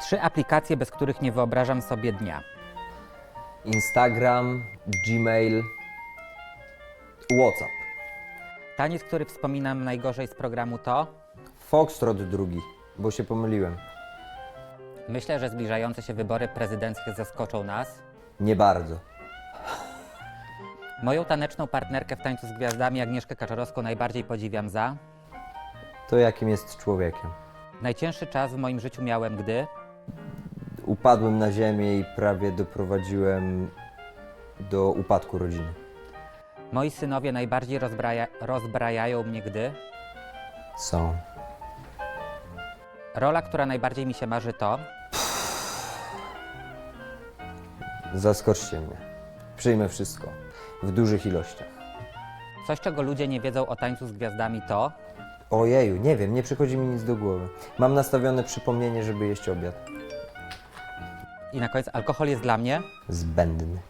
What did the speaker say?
Trzy aplikacje, bez których nie wyobrażam sobie dnia. Instagram, Gmail, WhatsApp. Taniec, który wspominam najgorzej z programu to Foxtrot drugi, bo się pomyliłem. Myślę, że zbliżające się wybory prezydenckie zaskoczą nas. Nie bardzo. Moją taneczną partnerkę w tańcu z gwiazdami, Agnieszkę Kaczorowską, najbardziej podziwiam za. To jakim jest człowiekiem. Najcięższy czas w moim życiu miałem, gdy. Upadłem na ziemię i prawie doprowadziłem do upadku rodziny. Moi synowie najbardziej rozbraja, rozbrajają mnie, gdy. Są. Rola, która najbardziej mi się marzy, to. Zaskoczcie mnie. Przyjmę wszystko. W dużych ilościach. Coś, czego ludzie nie wiedzą o tańcu z gwiazdami, to. Ojeju, nie wiem, nie przychodzi mi nic do głowy. Mam nastawione przypomnienie, żeby jeść obiad. I na koniec, alkohol jest dla mnie. Zbędny.